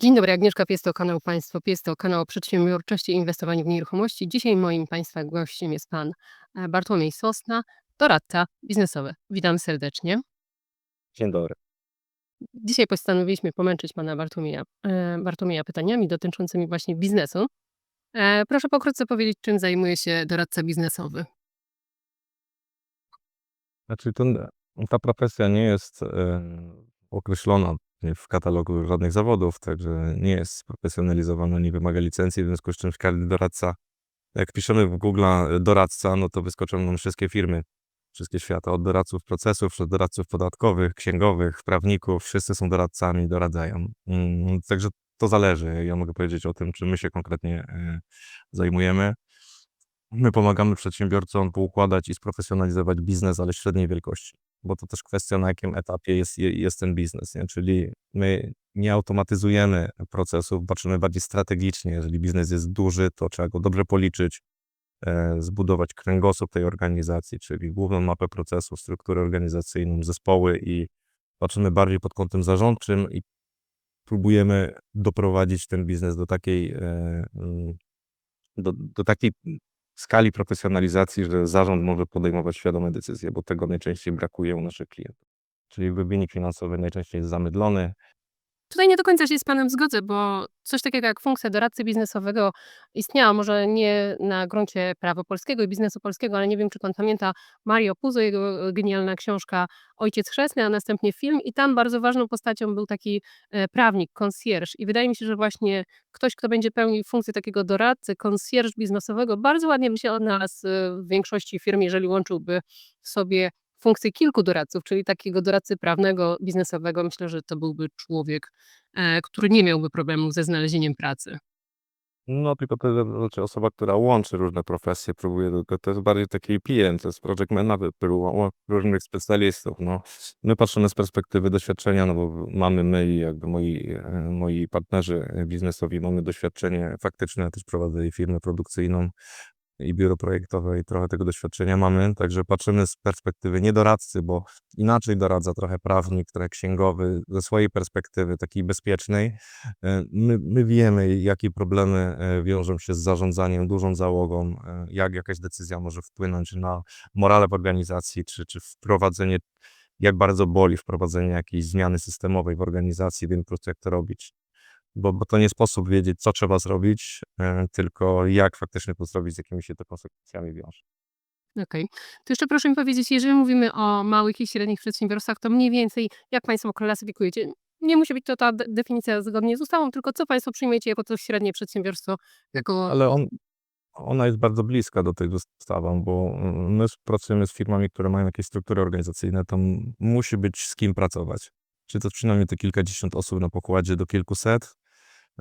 Dzień dobry, Agnieszka Pies kanał Państwo Pies kanał o przedsiębiorczości i inwestowaniu w nieruchomości. Dzisiaj moim Państwa gościem jest Pan e, Bartłomiej Sosna, doradca biznesowy. Witam serdecznie. Dzień dobry. Dzisiaj postanowiliśmy pomęczyć Pana Bartłomieja, e, Bartłomieja pytaniami dotyczącymi właśnie biznesu. E, Proszę pokrótce powiedzieć, czym zajmuje się doradca biznesowy. Znaczy ten, ta profesja nie jest określona w katalogu żadnych zawodów, także nie jest sprofesjonalizowana, nie wymaga licencji, w związku z czym każdy doradca, jak piszemy w Google doradca, no to wyskoczą nam wszystkie firmy, wszystkie świata, od doradców procesów, od doradców podatkowych, księgowych, prawników, wszyscy są doradcami, doradzają. Mm, Także to zależy. Ja mogę powiedzieć o tym, czym my się konkretnie e, zajmujemy. My pomagamy przedsiębiorcom poukładać i sprofesjonalizować biznes, ale średniej wielkości, bo to też kwestia, na jakim etapie jest, je- jest ten biznes. Nie? Czyli my nie automatyzujemy procesów, patrzymy bardziej strategicznie. Jeżeli biznes jest duży, to trzeba go dobrze policzyć, e, zbudować kręgosłup tej organizacji, czyli główną mapę procesów, strukturę organizacyjną, zespoły i patrzymy bardziej pod kątem zarządczym i próbujemy doprowadzić ten biznes do takiej, e, mm, do, do takiej skali profesjonalizacji, że zarząd może podejmować świadome decyzje, bo tego najczęściej brakuje u naszych klientów. Czyli jakby wynik finansowy najczęściej jest zamydlony. Tutaj nie do końca się z Panem zgodzę, bo coś takiego jak funkcja doradcy biznesowego istniała może nie na gruncie prawa polskiego i biznesu polskiego, ale nie wiem, czy Pan pamięta Mario Puzo, jego e, genialna książka Ojciec Chrzestny, a następnie film i tam bardzo ważną postacią był taki e, prawnik, concierge. I wydaje mi się, że właśnie ktoś, kto będzie pełnił funkcję takiego doradcy, concierge biznesowego, bardzo ładnie by się odnalazł e, w większości firm, jeżeli łączyłby sobie funkcję kilku doradców, czyli takiego doradcy prawnego, biznesowego. Myślę, że to byłby człowiek, e, który nie miałby problemu ze znalezieniem pracy. No tylko to jest znaczy osoba, która łączy różne profesje, próbuje tylko, to jest bardziej taki PM, to jest project manager, różnych specjalistów. No. My patrzymy z perspektywy doświadczenia, no bo mamy my i jakby moi, e, moi partnerzy biznesowi, mamy doświadczenie faktyczne, też prowadzę firmę produkcyjną i biuro projektowe i trochę tego doświadczenia mamy, także patrzymy z perspektywy nie doradcy, bo inaczej doradza trochę prawnik, trochę księgowy, ze swojej perspektywy takiej bezpiecznej. E, My, my wiemy, jakie problemy e, wiążą się z zarządzaniem dużą załogą, e, jak jakaś decyzja może wpłynąć na morale w organizacji, czy, czy wprowadzenie, jak bardzo boli wprowadzenie jakiejś zmiany systemowej w organizacji, wiem po prostu jak to robić bo, bo to nie sposób wiedzieć, co trzeba zrobić, e, tylko jak faktycznie to zrobić, z jakimi się to konsekwencjami wiąże. Okej. To jeszcze proszę mi powiedzieć, jeżeli mówimy o małych i średnich przedsiębiorstwach, to mniej więcej jak Państwo klasyfikujecie? Nie musi być to ta de- definicja zgodnie z ustawą, tylko co Państwo przyjmujecie jako to średnie przedsiębiorstwo? Jako... Ale on, ona jest bardzo bliska do tej ustawy, bo mm, my pracujemy z firmami, które mają jakieś struktury organizacyjne, to m- musi być z kim pracować. Czy to przynajmniej te kilkadziesiąt osób na pokładzie do kilkuset.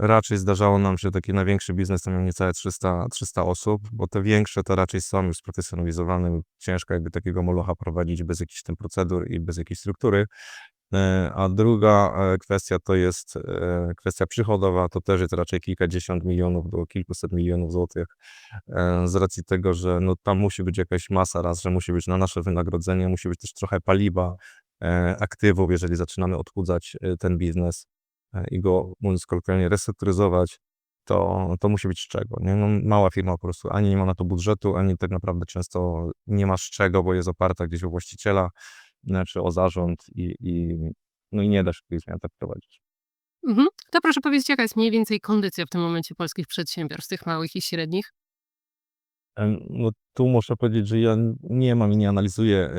Raczej zdarzało nam się taki największy biznes, to miał niecałe 300, 300 osób, bo te większe to raczej są już sprofesjonalizowane. Ciężko jakby takiego molocha prowadzić bez jakichś tam procedur i bez jakiejś struktury. E, A druga e, kwestia to jest e, kwestia przychodowa, to też jest raczej kilkadziesiąt milionów do kilkuset milionów złotych, z racji tego, że no, tam musi być jakaś masa raz, że musi być na nasze wynagrodzenie, musi być też trochę paliwa, aktywów, jeżeli zaczynamy odchudzać ten biznes i go, mówiąc kolokwialnie, restrukturyzować, to, to musi być z czego. Nie? No, mała firma po prostu ani nie ma na to budżetu, ani tak naprawdę często nie ma z czego, bo jest oparta gdzieś o właściciela, znaczy o zarząd i, i, no i nie da się tych zmian tak prowadzić. Mhm. To proszę powiedzieć, jaka jest mniej więcej kondycja w tym momencie polskich przedsiębiorstw, tych małych i średnich? Em, No tu muszę powiedzieć, że ja nie mam i nie analizuję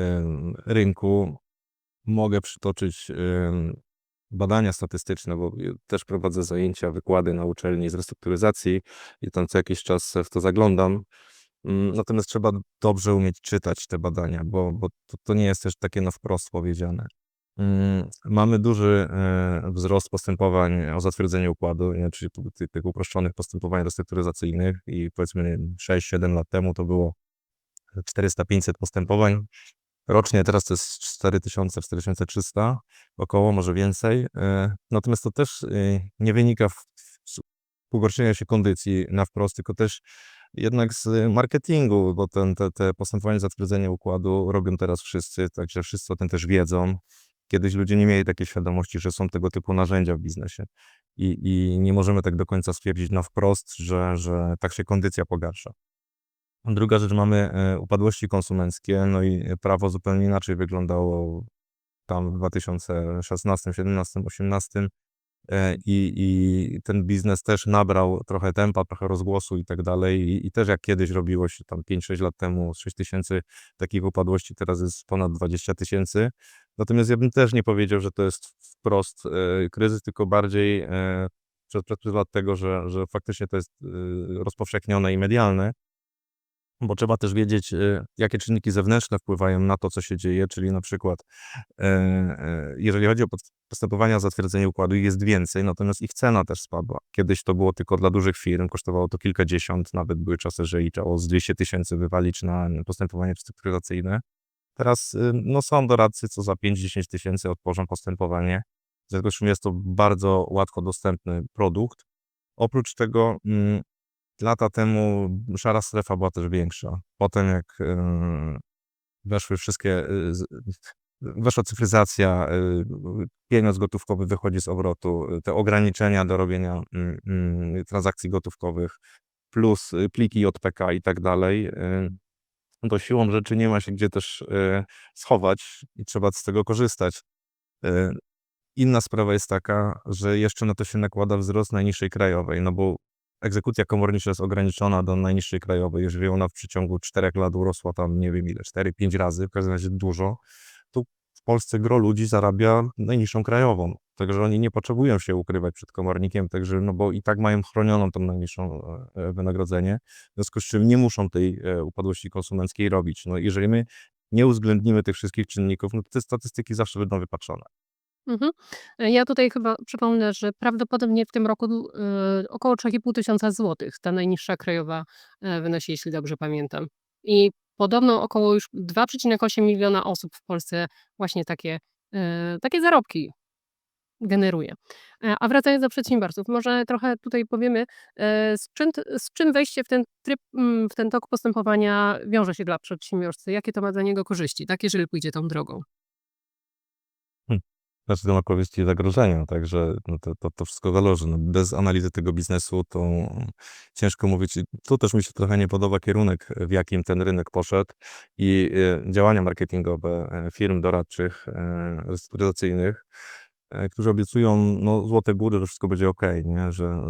rynku. Mogę przytoczyć badania statystyczne, bo też prowadzę zajęcia, wykłady na uczelni z restrukturyzacji i tam co jakiś czas w to zaglądam. Mm, Natomiast trzeba dobrze umieć czytać te badania, bo, bo to, to nie jest też takie na wprost powiedziane. Mm, Mamy duży e, wzrost postępowań o zatwierdzenie układu, czyli tych uproszczonych postępowań restrukturyzacyjnych i powiedzmy 6-7 lat temu to było 400-500 postępowań rocznie, teraz to jest 4000, 4300 około, może więcej. E, Natomiast to też e, nie wynika z pogorszenia się kondycji na wprost, tylko też jednak z marketingu, bo ten, te, te postępowanie zatwierdzenia układu robią teraz wszyscy, także wszyscy o tym też wiedzą. Kiedyś ludzie nie mieli takiej świadomości, że są tego typu narzędzia w biznesie. i i nie możemy tak do końca stwierdzić na wprost, że że tak się kondycja pogarsza. Druga rzecz, mamy, e, upadłości konsumenckie, no i prawo zupełnie inaczej wyglądało tam w 2016, 17, 18, e, i i ten biznes też nabrał trochę tempa, trochę rozgłosu i tak dalej. I też jak kiedyś robiło się tam 5-6 lat temu 6000 takich upadłości, teraz jest ponad 20 000. Natomiast ja bym też nie powiedział, że to jest wprost, e, kryzys, tylko bardziej, e, przez pryzmat tego, że że faktycznie to jest, rozpowszechnione i medialne. Bo trzeba też wiedzieć, e, jakie czynniki zewnętrzne wpływają na to, co się dzieje, czyli na przykład, e, e, jeżeli chodzi o postępowania o zatwierdzenie układu, jest więcej, natomiast ich cena też spadła. Kiedyś to było tylko dla dużych firm, kosztowało to kilkadziesiąt, nawet były czasy, że i trzeba z 200 000 wywalić na postępowanie restrukturyzacyjne. Teraz, y, no, są doradcy, co za 5-10 tysięcy otworzą postępowanie. W związku z czym jest to bardzo łatwo dostępny produkt. Oprócz tego, mm, lata temu szara strefa była też większa. Potem jak, weszły wszystkie, z weszła cyfryzacja, y, pieniądz gotówkowy wychodzi z obrotu, te ograniczenia do robienia, mm, mm, transakcji gotówkowych, plus pliki JPK i tak dalej, to siłą rzeczy nie ma się gdzie też, schować i trzeba z tego korzystać. Inna sprawa jest taka, że jeszcze na to się nakłada wzrost najniższej krajowej, no bo egzekucja komornicza jest ograniczona do najniższej krajowej. Jeżeli ona w przeciągu 4 lat urosła tam nie wiem ile, 4-5 razy, w każdym razie dużo, to w Polsce gros ludzi zarabia najniższą krajową. Także oni nie potrzebują się ukrywać przed komornikiem, także no bo i tak mają chronioną tą najniższą, e, wynagrodzenie, w związku z czym nie muszą tej, e, upadłości konsumenckiej robić. No jeżeli my nie uwzględnimy tych wszystkich czynników, no to te statystyki zawsze będą wypaczone. Mhm. Ja tutaj chyba przypomnę, że prawdopodobnie w tym roku, y, około 3500 złotych ta najniższa krajowa, e, wynosi, jeśli dobrze pamiętam. I podobno około już 2,8 miliona osób w Polsce właśnie takie, e, takie zarobki generuje. E, a wracając do przedsiębiorców, może trochę tutaj powiemy, e, z czym z czym wejście w ten tryb, mm, w ten tok postępowania wiąże się dla przedsiębiorcy? Jakie to ma dla niego korzyści, tak, jeżeli pójdzie tą drogą? Hmm. Każdy ma korzyści i zagrożenia, także no to to to wszystko zależy. No bez analizy tego biznesu to ciężko mówić. Tu też mi się trochę nie podoba kierunek, w jakim ten rynek poszedł i, e, działania marketingowe, e, firm doradczych, e, restrukturyzacyjnych, którzy obiecują, no, złote góry, że wszystko będzie okej, nie? Że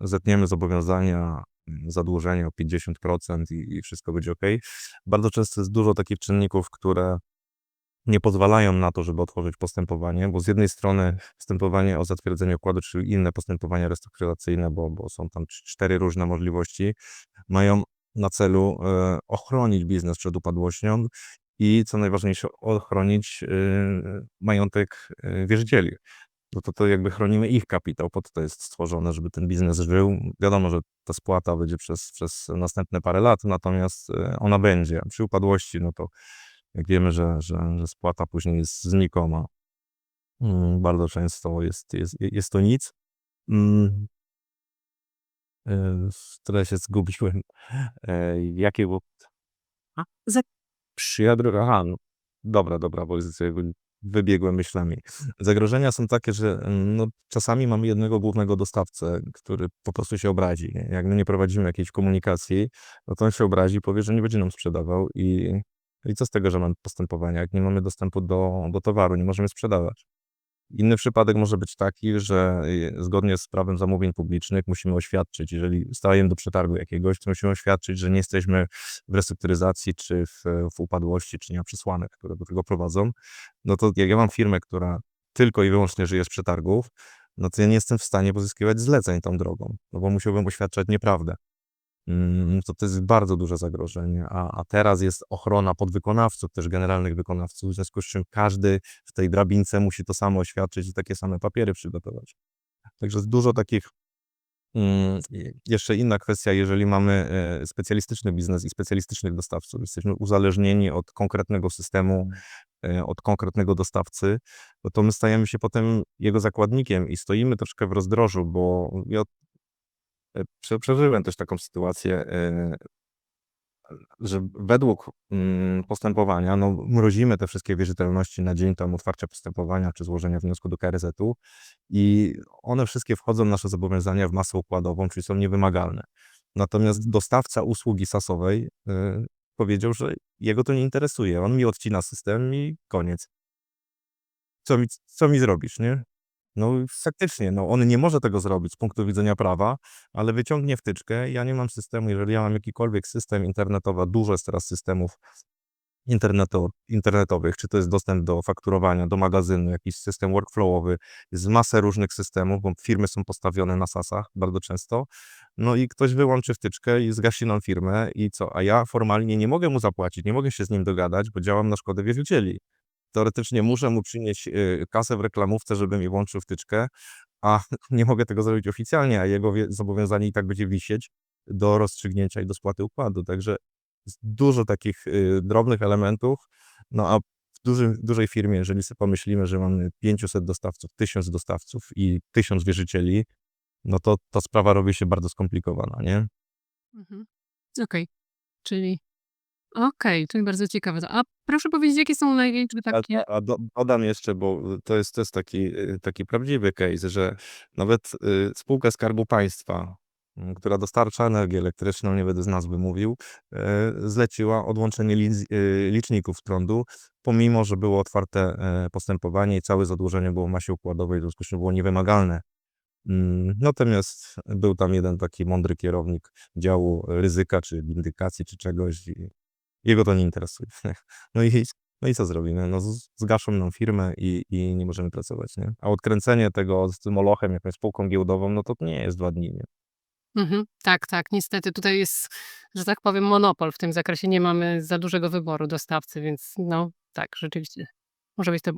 zetniemy zobowiązania, mm, zadłużenie o 50% i i wszystko będzie okej. Bardzo często jest dużo takich czynników, które nie pozwalają na to, żeby otworzyć postępowanie, bo z jednej strony postępowanie o zatwierdzenie układu, czyli inne postępowania restrukturyzacyjne, bo bo są tam cz 4 różne możliwości, mają na celu, e, ochronić biznes przed upadłością i co najważniejsze, ochronić, y, majątek, y, wierzycieli. No to to jakby chronimy ich kapitał, po to to jest stworzone, żeby ten biznes żył. Wiadomo, że ta spłata będzie przez przez następne parę lat, natomiast, y, ona będzie. Przy upadłości, no to jak wiemy, że że że spłata później jest znikoma. Mm, bardzo często jest jest jest to nic. Mm. Yy, trochę się zgubiłem. E, jakie było za aha, no. Dobra, dobra, bo wybiegłem myślami. Zagrożenia są takie, że, no, czasami mamy jednego głównego dostawcę, który po prostu się obrazi. Jak my nie prowadzimy jakiejś komunikacji, no to on się obrazi powie, że nie będzie nam sprzedawał i i co z tego, że mamy postępowania, jak nie mamy dostępu do do towaru, nie możemy sprzedawać. Inny przypadek może być taki, że, y, zgodnie z prawem zamówień publicznych musimy oświadczyć, jeżeli stajemy do przetargu jakiegoś, to musimy oświadczyć, że nie jesteśmy w restrukturyzacji, czy w w upadłości, czy nie ma przesłanek, które do tego prowadzą. No to jak ja mam firmę, która tylko i wyłącznie żyje z przetargów, no to ja nie jestem w stanie pozyskiwać zleceń tą drogą, no bo musiałbym oświadczać nieprawdę. Mm, to to jest bardzo duże zagrożenie, a a teraz jest ochrona podwykonawców, też generalnych wykonawców, w związku z czym każdy w tej drabince musi to samo oświadczyć i takie same papiery przygotować. Także jest dużo takich mm, jeszcze inna kwestia, jeżeli mamy, e, specjalistyczny biznes i specjalistycznych dostawców, jesteśmy uzależnieni od konkretnego systemu, e, od konkretnego dostawcy, no to my stajemy się potem jego zakładnikiem i stoimy troszkę w rozdrożu, bo ja przeżyłem też taką sytuację, e że według, mm, postępowania, no, mrozimy te wszystkie wierzytelności na dzień tam otwarcia postępowania czy złożenia wniosku do KRS-u i one wszystkie wchodzą nasze zobowiązania w masę układową, czyli są niewymagalne. Natomiast dostawca usługi SaaS-owej, y, powiedział, że jego to nie interesuje. On mi odcina system i koniec. Co mi co mi zrobisz, nie? No faktycznie, no on nie może tego zrobić z punktu widzenia prawa, ale wyciągnie wtyczkę. Ja nie mam systemu, jeżeli ja mam jakikolwiek system internetowy, dużo jest teraz systemów interneto internetowych, czy to jest dostęp do fakturowania, do magazynu, jakiś system workflowowy, jest masę różnych systemów, bo firmy są postawione na SaaS-ach bardzo często. No i ktoś wyłączy wtyczkę i zgasi nam firmę i co? A ja formalnie nie mogę mu zapłacić, nie mogę się z nim dogadać, bo działam na szkodę wierzycieli. Teoretycznie muszę mu przynieść, y, kasę w reklamówce, żeby mi włączył wtyczkę, a nie mogę tego zrobić oficjalnie, a jego zobowiązanie i tak będzie wisieć do rozstrzygnięcia i do spłaty układu. Także dużo takich, y, drobnych elementów, no a w dużym dużej firmie, jeżeli sobie pomyślimy, że mamy 500 dostawców, 1000 dostawców i 1000 wierzycieli, no to ta sprawa robi się bardzo skomplikowana, nie? Mhm. Okej. Czyli okej, czyli bardzo ciekawe. A proszę powiedzieć, jakie są największe A takie a do dodam jeszcze, bo to jest to jest taki, y, taki prawdziwy case, że nawet, y, spółka Skarbu Państwa, mm, która dostarcza energię elektryczną, nie będę z nazwy mówił, y, zleciła odłączenie y, liczników prądu, pomimo że było otwarte, e, postępowanie i całe zadłużenie było w masie układowej, w związku z czym było niewymagalne. Mm, natomiast był tam jeden taki mądry kierownik działu ryzyka, czy windykacji, czy czegoś i jego to nie interesuje. No i no i co zrobimy? No zgaszą nam firmę i i nie możemy pracować, nie? A odkręcenie tego z tym molochem, jakąś spółką giełdową, no to nie jest 2 dni, nie? Mhm. Tak, tak. Niestety tutaj jest, że tak powiem, monopol w tym zakresie. Nie mamy za dużego wyboru dostawcy, więc no tak, rzeczywiście może być to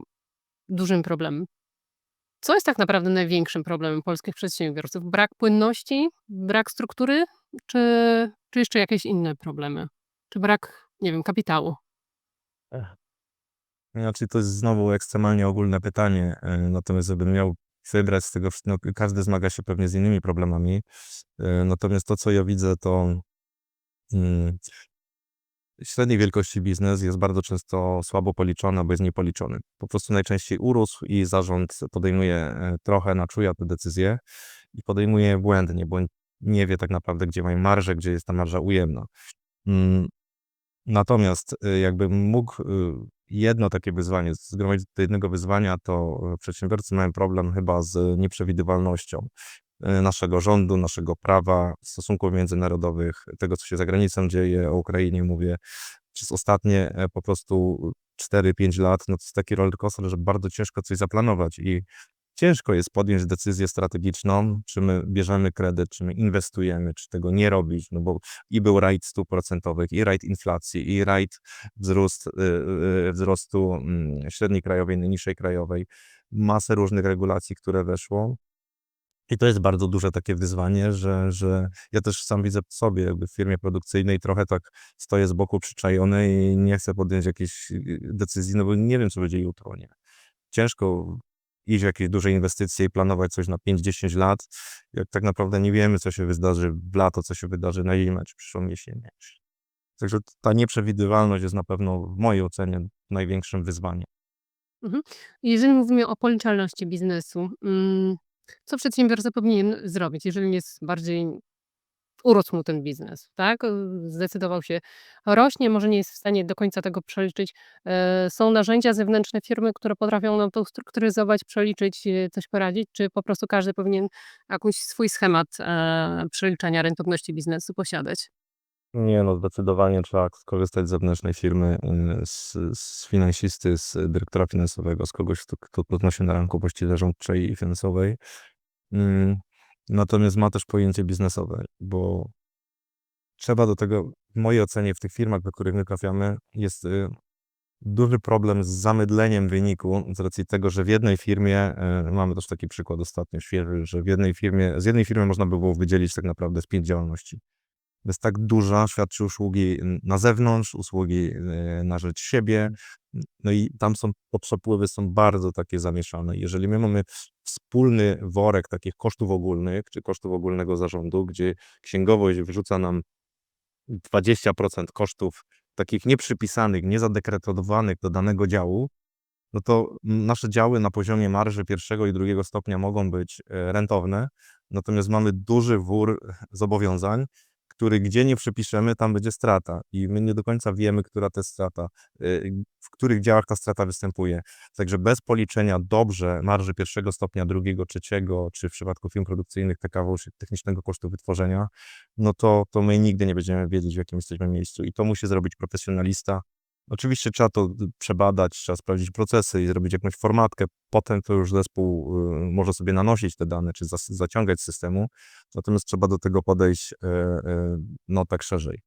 dużym problemem. Co jest tak naprawdę największym problemem polskich przedsiębiorców? Brak płynności, brak struktury, czy czy jeszcze jakieś inne problemy? Czy brak, nie wiem, kapitału? Znaczy to jest znowu ekstremalnie ogólne pytanie, e, natomiast gdybym miał wybrać z tego no każdy zmaga się pewnie z innymi problemami. E, natomiast to, co ja widzę, to mm, średniej wielkości biznes jest bardzo często słabo policzony albo jest niepoliczony. Po prostu najczęściej urósł i zarząd podejmuje, e, trochę na czuja te decyzje i podejmuje błędnie, bo nie wie tak naprawdę, gdzie mają marżę, gdzie jest ta marża ujemna. Natomiast, y, jakbym mógł, y, jedno takie wyzwanie zgromadzić do jednego wyzwania, to przedsiębiorcy mają problem chyba z nieprzewidywalnością, y, naszego rządu, naszego prawa, stosunków międzynarodowych, tego, co się za granicą dzieje. O Ukrainie mówię. Przez ostatnie, e, po prostu 4-5 lat, no to jest taki rollercoaster, że bardzo ciężko coś zaplanować i ciężko jest podjąć decyzję strategiczną, czy my bierzemy kredyt, czy my inwestujemy, czy tego nie robić, no bo i był rajd stóp procentowych, i rajd inflacji, i rajd wzrost, y, y, wzrostu, mm, średniej krajowej, niższej krajowej. Masę różnych regulacji, które weszło. I to jest bardzo duże takie wyzwanie, że że ja też sam widzę sobie jakby w firmie produkcyjnej trochę tak stoję z boku przyczajony i nie chcę podjąć jakiejś, y, decyzji, no bo nie wiem, co będzie jutro, nie? Ciężko iść w jakieś duże inwestycje i planować coś na 5-10 lat, jak tak naprawdę nie wiemy, co się wydarzy w lato, co się wydarzy na zimę czy przyszłą jesień. Także ta nieprzewidywalność jest na pewno w mojej ocenie największym wyzwaniem. Mhm. Jeżeli mówimy o policzalności biznesu, mm, co przedsiębiorca powinien zrobić, jeżeli jest bardziej urósł mu ten biznes, tak? Zdecydował się, rośnie, może nie jest w stanie do końca tego przeliczyć. E, są narzędzia zewnętrzne firmy, które potrafią nam to ustrukturyzować, przeliczyć, e, coś poradzić, czy po prostu każdy powinien jakiś swój schemat, e, przeliczania rentowności biznesu posiadać? Nie no, zdecydowanie trzeba skorzystać z zewnętrznej firmy, z z finansisty, z dyrektora finansowego, z kogoś, kto kto pozna się na rynku właściwie zarządczej i finansowej. Natomiast ma też pojęcie biznesowe, bo trzeba do tego w mojej ocenie w tych firmach, do których my trafiamy, jest, y, duży problem z zamydleniem wyniku z racji tego, że w jednej firmie, y, mamy też taki przykład ostatnio świeży, że w jednej firmie z jednej firmy można by było wydzielić tak naprawdę z 5 działalności. Jest tak duża, świadczy usługi na zewnątrz, usługi, y, na rzecz siebie, no i tam są przepływy są bardzo takie zamieszane. Jeżeli my mamy wspólny worek takich kosztów ogólnych, czy kosztów ogólnego zarządu, gdzie księgowość wrzuca nam 20% kosztów takich nieprzypisanych, niezadekretowanych do danego działu, no to nasze działy na poziomie marży pierwszego i drugiego stopnia mogą być e, rentowne, natomiast mamy duży wór zobowiązań, który gdzie nie przypiszemy, tam będzie strata i my nie do końca wiemy, która to jest strata, y, w których działach ta strata występuje. Także bez policzenia dobrze marży pierwszego stopnia, drugiego, trzeciego, czy w przypadku firm produkcyjnych TKW, technicznego kosztu wytworzenia, no to, to my nigdy nie będziemy wiedzieć, w jakim jesteśmy miejscu i to musi zrobić profesjonalista, Oczywiście trzeba to przebadać, trzeba sprawdzić procesy i zrobić jakąś formatkę. Potem to już zespół y, może sobie nanosić te dane, czy zaciągać z systemu. Natomiast trzeba do tego podejść e, e, no tak szerzej.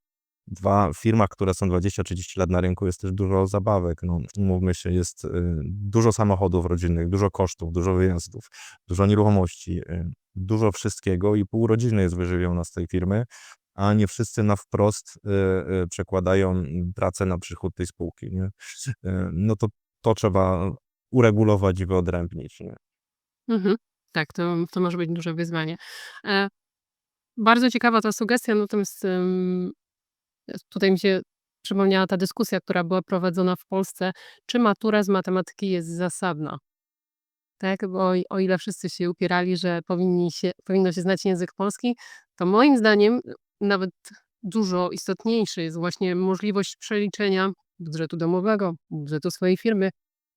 Dwa, w firmach, które są 20-30 lat na rynku jest też dużo zabawek. No, mówmy się, jest y, dużo samochodów rodzinnych, dużo kosztów, dużo wyjazdów, dużo nieruchomości, y, dużo wszystkiego i pół rodziny jest wyżywiona z tej firmy a nie wszyscy na wprost y, y, przekładają pracę na przychód tej spółki, nie? Y, no to to trzeba uregulować i wyodrębnić, nie? Mhm. Tak, to, to może być duże wyzwanie. E, bardzo ciekawa ta sugestia, natomiast tutaj mi się przypomniała ta dyskusja, która była prowadzona w Polsce, czy matura z matematyki jest zasadna. Tak, bo o ile wszyscy się upierali, że powinni się, powinno się znać język polski, to moim zdaniem nawet dużo istotniejszy jest właśnie możliwość przeliczenia budżetu domowego, budżetu swojej firmy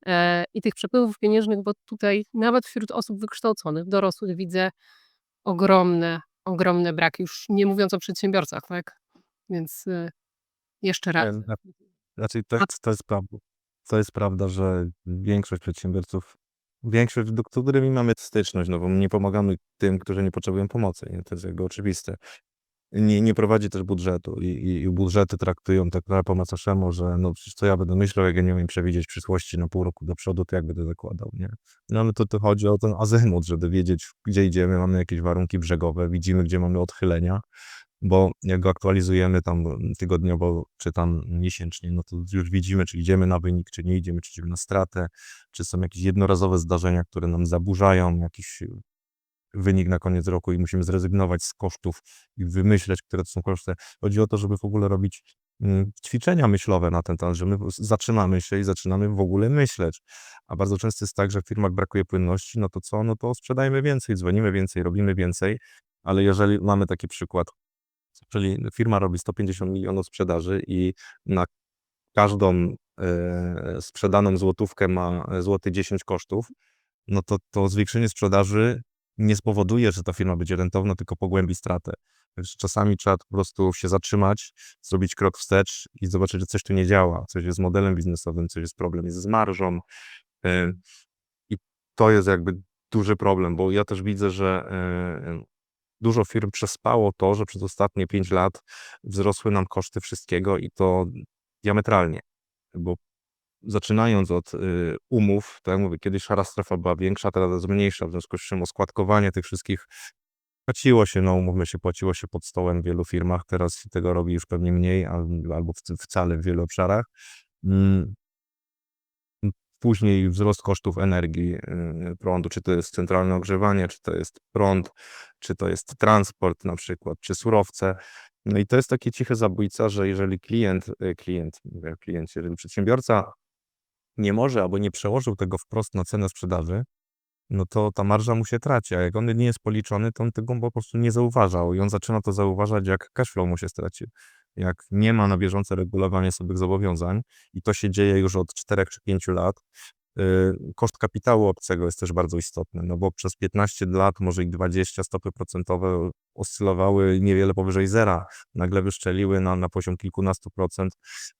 e, i tych przepływów pieniężnych, bo tutaj nawet wśród osób wykształconych, dorosłych widzę ogromne, ogromne braki, już nie mówiąc o przedsiębiorcach, tak? Więc e, jeszcze raz. E, Znaczy, to, to, jest prawda, to jest prawda, że większość przedsiębiorców, większość, do którymi mamy styczność, no bo nie pomagamy tym, którzy nie potrzebują pomocy, nie? to jest jakby oczywiste nie, nie prowadzi też budżetu i, i, i budżety traktują tak trochę po macoszemu, że no przecież co ja będę myślał, jak ja nie umiem przewidzieć przyszłości na pół roku do przodu, to jak będę zakładał, nie? No ale to, to chodzi o ten azymut, żeby wiedzieć, gdzie idziemy, mamy jakieś warunki brzegowe, widzimy, gdzie mamy odchylenia, bo jak go aktualizujemy tam tygodniowo, czy tam miesięcznie, no to już widzimy, czy idziemy na wynik, czy nie idziemy, czy idziemy na stratę, czy są jakieś jednorazowe zdarzenia, które nam zaburzają, jakiś wynik na koniec roku i musimy zrezygnować z kosztów i wymyśleć, które to są koszty. Chodzi o to, żeby w ogóle robić mm, ćwiczenia myślowe na ten temat, że my zaczynamy się i zaczynamy w ogóle myśleć. A bardzo często jest tak, że w firmach brakuje płynności, no to co? No to sprzedajemy więcej, dzwonimy więcej, robimy więcej, ale jeżeli mamy taki przykład, czyli firma robi 150 milionów sprzedaży i na każdą e, sprzedaną złotówkę ma złoty 10 kosztów, no to to zwiększenie sprzedaży nie spowoduje, że ta firma będzie rentowna, tylko pogłębi stratę. Więc czasami trzeba po prostu się zatrzymać, zrobić krok wstecz i zobaczyć, że coś tu nie działa, coś jest z modelem biznesowym, coś jest problem jest z marżą. E, I to jest jakby duży problem, bo ja też widzę, że e, dużo firm przespało to, że przez ostatnie 5 lat wzrosły nam koszty wszystkiego i to diametralnie, bo zaczynając od y, umów, to jak mówię, kiedyś szara strefa była większa, teraz mniejsza, w związku z czym oskładkowanie tych wszystkich płaciło się, no umówmy się, płaciło się pod stołem w wielu firmach, teraz tego robi już pewnie mniej albo wcale w wielu obszarach. Mm. Później wzrost kosztów energii, y, prądu, czy to jest centralne ogrzewanie, czy to jest prąd, czy to jest transport na przykład, czy surowce. No i to jest takie ciche zabójca, że jeżeli klient, y, klient, klient, jeżeli przedsiębiorca nie może albo nie przełożył tego wprost na cenę sprzedaży, no to ta marża mu się traci, a jak on nie jest policzony, to on tego po prostu nie zauważał i on zaczyna to zauważać, jak cashflow mu się straci. Jak nie ma na bieżące regulowanie sobie zobowiązań i to się dzieje już od 4 czy 5 lat, koszt kapitału obcego jest też bardzo istotny, no bo przez 15 lat, może i 20 stopy procentowe oscylowały niewiele powyżej zera, nagle wyszczeliły na, na poziom kilkunastu procent,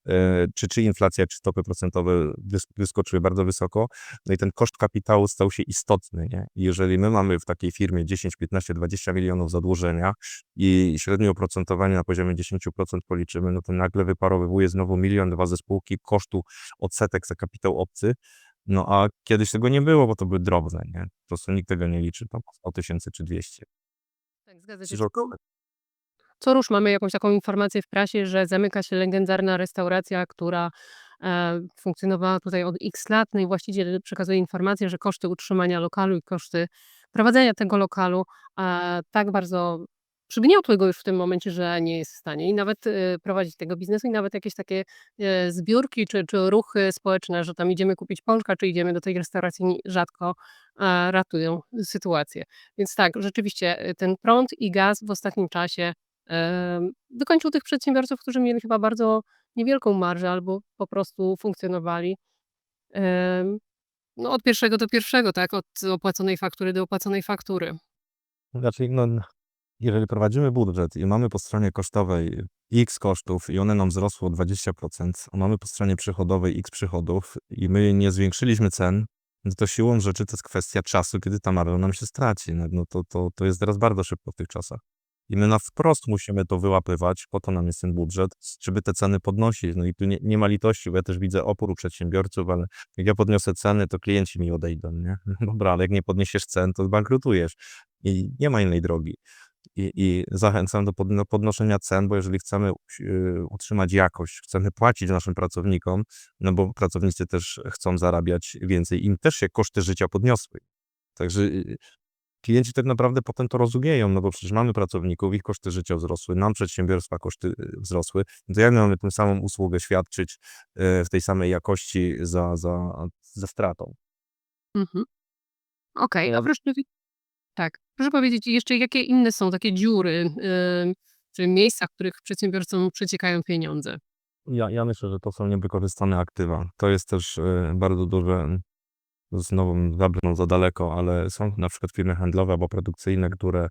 y, czy, czy inflacja, czy stopy procentowe wyskoczyły bardzo wysoko, no i ten koszt kapitału stał się istotny, nie? Jeżeli my mamy w takiej firmie 10, 15, 20 milionów zadłużenia i średnie oprocentowanie na poziomie 10% policzymy, no to nagle wyparowywuje znowu milion, dwa ze spółki kosztu odsetek za kapitał obcy, no a kiedyś tego nie było, bo to były drobne, nie? Po prostu nikt tego nie liczy, tam 100 tysięcy czy 200. Tak, zgadza się. Co rusz mamy jakąś taką informację w prasie, że zamyka się legendarna restauracja, która e, funkcjonowała tutaj od x lat, no i właściciel przekazuje informację, że koszty utrzymania lokalu i koszty prowadzenia tego lokalu e, tak bardzo przygniotły go już w tym momencie, że nie jest w stanie i nawet, y, prowadzić tego biznesu i nawet jakieś takie, e, zbiórki czy czy ruchy społeczne, że tam idziemy kupić pączka, czy idziemy do tej restauracji rzadko, ratują sytuację. Więc tak, rzeczywiście, y, ten prąd i gaz w ostatnim czasie, wykończył tych przedsiębiorców, którzy mieli chyba bardzo niewielką marżę albo po prostu funkcjonowali, no od pierwszego do pierwszego, tak, od opłaconej faktury do opłaconej faktury. Znaczy, no, jeżeli prowadzimy budżet i mamy po stronie kosztowej X kosztów i one nam wzrosły o 20%, a mamy po stronie przychodowej X przychodów i my nie zwiększyliśmy cen, no to siłą rzeczy to jest kwestia czasu, kiedy ta marża nam się straci. No no to to to jest teraz bardzo szybko w tych czasach. I my na wprost musimy to wyłapywać, po to nam jest ten budżet, żeby te ceny podnosić. No i tu nie nie ma litości, bo ja też widzę opór u przedsiębiorców, ale jak ja podniosę ceny, to klienci mi odejdą, nie? Dobra, ale jak nie podniesiesz cen, to zbankrutujesz i nie ma innej drogi. I i zachęcam do podno podnoszenia cen, bo jeżeli chcemy y, utrzymać jakość, chcemy płacić naszym pracownikom, no bo pracownicy też chcą zarabiać więcej, im też się koszty życia podniosły. Także, y, klienci tak naprawdę potem to rozumieją, no bo przecież mamy pracowników, ich koszty życia wzrosły, nam przedsiębiorstwa koszty, y, wzrosły, to jak my mamy tę samą usługę świadczyć, y, w tej samej jakości za za ze stratą? Mhm. Okej, a powie tak, proszę powiedzieć jeszcze jakie inne są takie dziury, czy miejsca, w których przedsiębiorcom przeciekają pieniądze? Ja ja myślę, że to są niewykorzystane aktywa. To jest też, y, bardzo duże znowu zabrnął za daleko, ale są na przykład firmy handlowe albo produkcyjne, które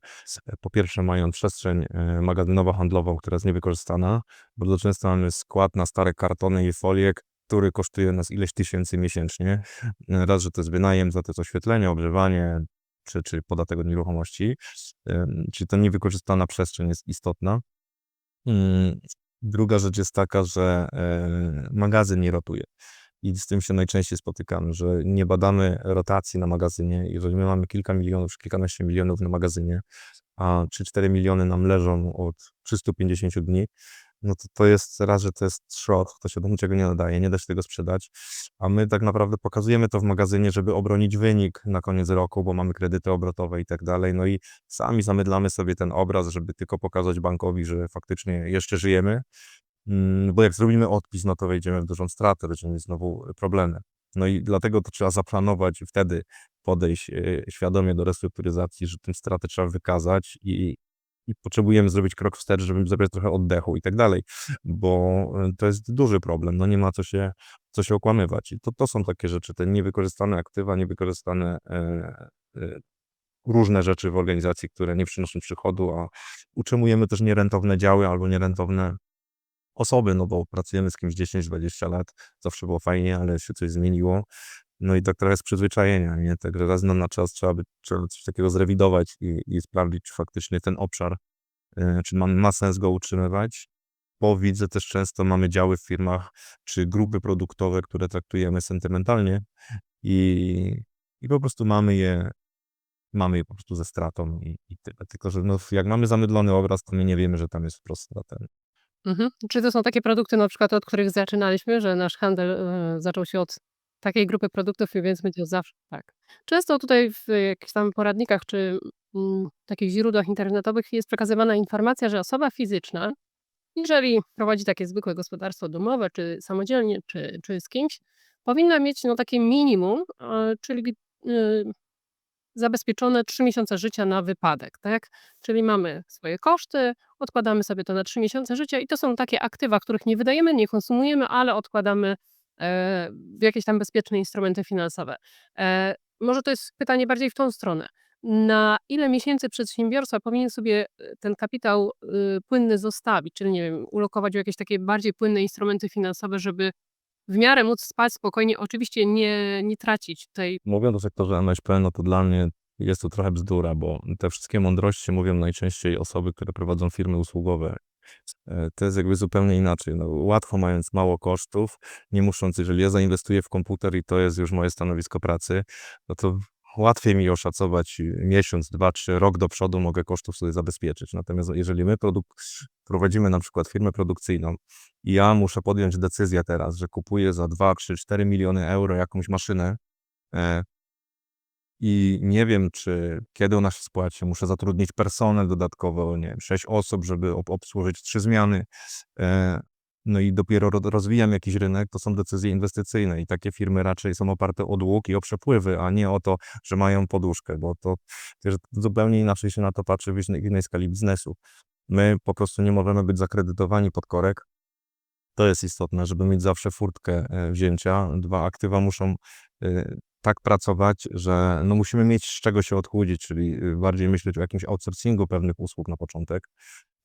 po pierwsze mają przestrzeń, y, magazynowo-handlową, która jest niewykorzystana. Bardzo często mamy skład na stare kartony i folie, który kosztuje nas ileś tysięcy miesięcznie. Raz, że to jest wynajem za to jest oświetlenie, ogrzewanie czy czy podatek od nieruchomości. Czyli ta niewykorzystana przestrzeń jest istotna. Ym, druga rzecz jest taka, że, e, magazyn nie rotuje i z tym się najczęściej spotykamy, że nie badamy rotacji na magazynie. Jeżeli my mamy kilka milionów czy kilkanaście milionów na magazynie, a 3-4 miliony nam leżą od 350 dni, no to to jest raz, że to jest szrot, to się do niczego nie nadaje, nie da się tego sprzedać, a my tak naprawdę pokazujemy to w magazynie, żeby obronić wynik na koniec roku, bo mamy kredyty obrotowe i tak dalej. No i sami zamydlamy sobie ten obraz, żeby tylko pokazać bankowi, że faktycznie jeszcze żyjemy. Ym, bo jak zrobimy odpis, no to wejdziemy w dużą stratę, będziemy znowu problemy. No i dlatego to trzeba zaplanować i wtedy podejść, y, świadomie do restrukturyzacji, że tę stratę trzeba wykazać i i potrzebujemy zrobić krok wstecz, żeby zabrać trochę oddechu i tak dalej, bo, y, to jest duży problem. No nie ma co się co się okłamywać. I to to są takie rzeczy, te niewykorzystane aktywa, niewykorzystane, e, y, różne rzeczy w organizacji, które nie przynoszą przychodu, a utrzymujemy też nierentowne działy albo nierentowne osoby, no bo pracujemy z kimś 10-20 lat, zawsze było fajnie, ale się coś zmieniło. No i tak trochę z przyzwyczajenia, nie? Także raz na czas trzeba by trzeba coś takiego zrewidować i i sprawdzić, czy faktycznie ten obszar, y, czy ma ma sens go utrzymywać, bo widzę też często mamy działy w firmach, czy grupy produktowe, które traktujemy sentymentalnie i i po prostu mamy je mamy je po prostu ze stratą i i tyle. Tylko że no jak mamy zamydlony obraz, to my nie wiemy, że tam jest wprost strata. Mhm. Czy to są takie produkty na przykład, od których zaczynaliśmy, że nasz handel, y, zaczął się od takiej grupy produktów i więc będzie zawsze tak. Często tutaj w jakichś tam poradnikach czy, mm, takich źródłach internetowych jest przekazywana informacja, że osoba fizyczna, jeżeli prowadzi takie zwykłe gospodarstwo domowe, czy samodzielnie, czy czy z kimś, powinna mieć, no, takie minimum, e, czyli, y, zabezpieczone 3 miesiące życia na wypadek, tak? Czyli mamy swoje koszty, odkładamy sobie to na 3 miesiące życia i to są takie aktywa, których nie wydajemy, nie konsumujemy, ale odkładamy, e, w jakieś tam bezpieczne instrumenty finansowe. E, może to jest pytanie bardziej w tą stronę. Na ile miesięcy przedsiębiorca powinien sobie, y, ten kapitał, y, płynny zostawić, czyli nie wiem, ulokować w jakieś takie bardziej płynne instrumenty finansowe, żeby w miarę móc spać spokojnie, oczywiście nie nie tracić tej Mówiąc o sektorze MŚP, no to dla mnie jest to trochę bzdura, bo te wszystkie mądrości mówią najczęściej osoby, które prowadzą firmy usługowe. E, to jest jakby zupełnie inaczej. No, łatwo mając mało kosztów, nie musząc jeżeli ja zainwestuję w komputer i to jest już moje stanowisko pracy, no to łatwiej mi oszacować miesiąc, 2, 3, rok do przodu mogę kosztów sobie zabezpieczyć. Natomiast jeżeli my prowadzimy na przykład firmę produkcyjną i ja muszę podjąć decyzję teraz, że kupuję za 2, 3, 4 miliony euro jakąś maszynę, e i nie wiem, czy kiedy ona się spłaci. Muszę zatrudnić personel dodatkowo, nie wiem, 6 osób, żeby ob obsłużyć 3 zmiany. E, no i dopiero ro rozwijam jakiś rynek, to są decyzje inwestycyjne i takie firmy raczej są oparte o dług i o przepływy, a nie o to, że mają poduszkę, bo to wiesz, zupełnie inaczej się na to patrzy w innej innej skali biznesu. My po prostu nie możemy być zakredytowani pod korek. To jest istotne, żeby mieć zawsze furtkę, e, wzięcia. 2 aktywa muszą, y, tak pracować, że no musimy mieć z czego się odchudzić, czyli, y, bardziej myśleć o jakimś outsourcingu pewnych usług na początek.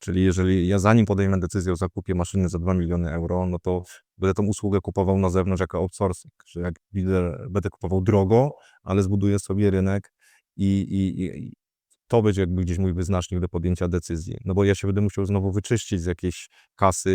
Czyli jeżeli ja zanim podejmę decyzję o zakupie maszyny za 2 miliony euro, no to będę tą usługę kupował na zewnątrz jako outsourcing, że jak lider będę kupował drogo, ale zbuduję sobie rynek i i i to będzie jakby gdzieś mój wyznacznik do podjęcia decyzji. No bo ja się będę musiał znowu wyczyścić z jakiejś kasy,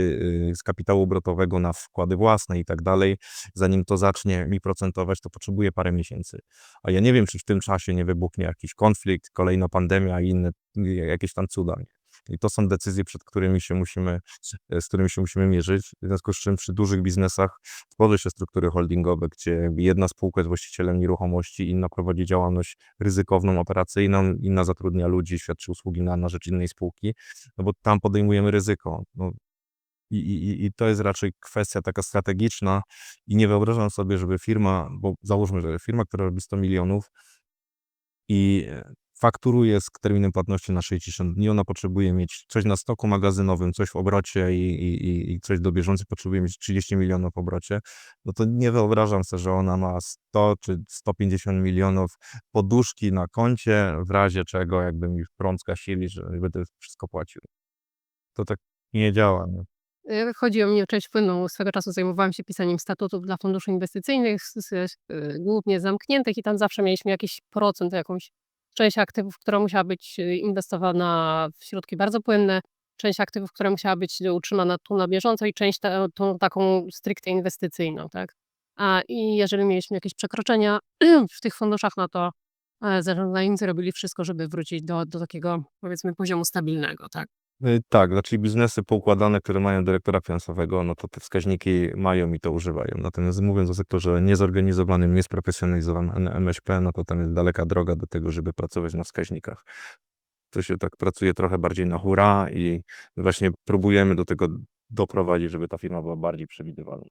y, z kapitału obrotowego na wkłady własne i tak dalej. Zanim to zacznie mi procentować, to potrzebuję parę miesięcy. A ja nie wiem, czy w tym czasie nie wybuchnie jakiś konflikt, kolejna pandemia i inne y, jakieś tam cuda, nie? I to są decyzje, przed którymi się musimy z którymi się musimy mierzyć. W związku z czym przy dużych biznesach tworzy się struktury holdingowe, gdzie jedna spółka jest właścicielem nieruchomości, inna prowadzi działalność ryzykowną, operacyjną, inna zatrudnia ludzi, świadczy usługi na na rzecz innej spółki, no bo tam podejmujemy ryzyko. No i i i to jest raczej kwestia taka strategiczna i nie wyobrażam sobie, żeby firma, bo załóżmy, że firma, która robi 100 milionów i, e, fakturuje z terminem płatności na 60 dni, ona potrzebuje mieć coś na stoku magazynowym, coś w obrocie i i i coś do bieżącego, potrzebuje mieć 30 milionów w obrocie, no to nie wyobrażam se, że ona ma 100 czy 150 milionów poduszki na koncie, w razie czego jakby mi prąd zgasili, że będę wszystko płacił. To tak nie działa, nie? Y, chodzi o mnie część płynną. Swego czasu zajmowałam się pisaniem statutów dla funduszy inwestycyjnych, y, głównie zamkniętych i tam zawsze mieliśmy jakiś procent, jakąś część aktywów, która musiała być, y, inwestowana w środki bardzo płynne, część aktywów, która musiała być utrzymana tu na bieżąco i część ta tą taką stricte inwestycyjną, tak? A i jeżeli mieliśmy jakieś przekroczenia w tych funduszach, no to, e, zarządzający robili wszystko, żeby wrócić do do takiego, powiedzmy, poziomu stabilnego, tak? Y, tak, znaczy biznesy poukładane, które mają dyrektora finansowego, no to te wskaźniki mają i to używają. Natomiast mówiąc o sektorze niezorganizowanym, niesprofesjonalizowanym MŚP, no to tam jest daleka droga do tego, żeby pracować na wskaźnikach. To się tak pracuje trochę bardziej na hura i właśnie próbujemy do tego doprowadzić, żeby ta firma była bardziej przewidywalna.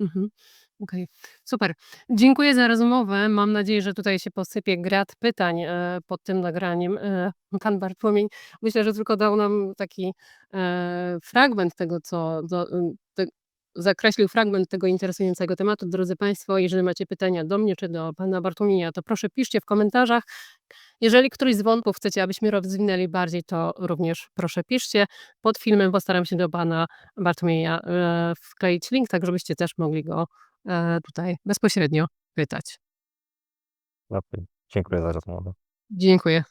Mhm. Okej, super. Dziękuję za rozmowę. Mam nadzieję, że tutaj się posypie grad pytań, e, pod tym nagraniem. E, pan Bartłomiej, myślę, że tylko dał nam taki, e, fragment tego, co do y, te zakreślił fragment tego interesującego tematu. Drodzy państwo, jeżeli macie pytania do mnie czy do pana Bartłomieja, to proszę piszcie w komentarzach. Jeżeli któryś z wątków chcecie, abyśmy rozwinęli bardziej, to również proszę piszcie pod filmem. Postaram się do pana Bartłomieja, wkleić link, tak żebyście też mogli go, tutaj bezpośrednio pytać. Dziękuję za rozmowę. Dziękuję.